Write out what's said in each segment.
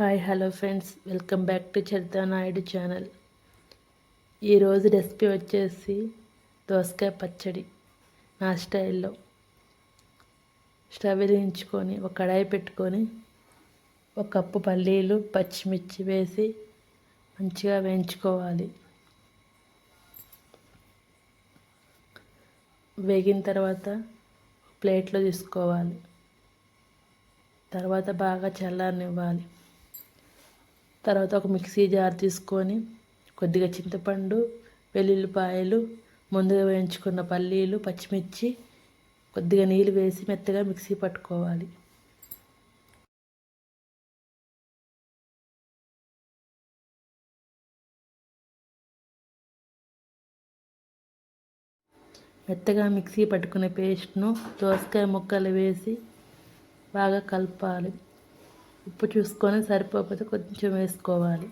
Hi hello friends. Welcome back to Charitha Naidu channel. ఈరోజు recipe వచ్చేసి దోసకాయ పచ్చడి నా స్టైల్లో. స్టవ్ వెలిగించుకొని ఒక కడాయి పెట్టుకొని ఒక కప్పు పల్లీలు పచ్చిమిర్చి వేసి మంచిగా వేయించుకోవాలి. వేగిన తర్వాత ప్లేట్లో తీసుకోవాలి. తర్వాత బాగా చల్లారనివ్వాలి. తర్వాత ఒక మిక్సీ జార్ తీసుకొని కొద్దిగా చింతపండు వెల్లుల్లిపాయలు ముందుగా వేయించుకున్న పల్లీలు పచ్చిమిర్చి కొద్దిగా నీళ్ళు వేసి మెత్తగా మిక్సీ పట్టుకోవాలి. మెత్తగా మిక్సీ పట్టుకునే పేస్ట్ను దోసకాయ ముక్కలు వేసి బాగా కలపాలి. ఉప్పు చూసుకొని సరిపోకపోతే కొంచెం వేసుకోవాలి.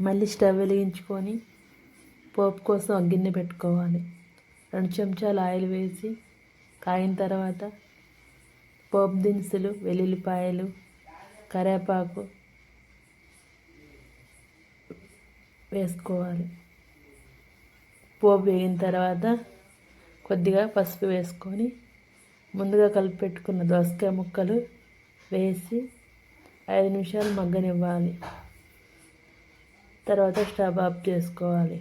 మళ్ళీ స్టవ్ వెలిగించుకొని పోపు కోసం గిన్నె పెట్టుకోవాలి. రెండు చెంచాలు ఆయిల్ వేసి కాయిన తర్వాత పోపు దినుసులు వెల్లుల్లిపాయలు కరేపాకు వేసుకోవాలి. పోపు వేగిన తర్వాత కొద్దిగా పసుపు వేసుకొని ముందుగా కలిపి పెట్టుకున్న దోసకాయ ముక్కలు వేసి ఐదు నిమిషాలు మగ్గనివ్వాలి. తర్వాత స్టవ్ ఆఫ్ చేసుకోవాలి.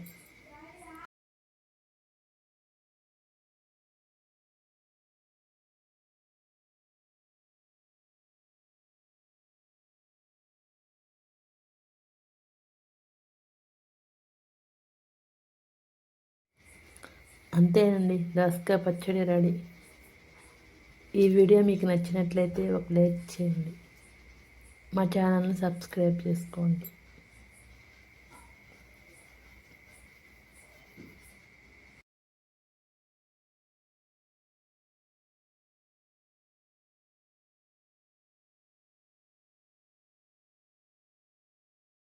అంతేనండి. దోసకాయ పచ్చడి రెడీ. ఈ వీడియో మీకు నచ్చినట్లయితే ఒక లైక్ చేయండి. మా ఛానల్ని సబ్స్క్రైబ్ చేసుకోండి.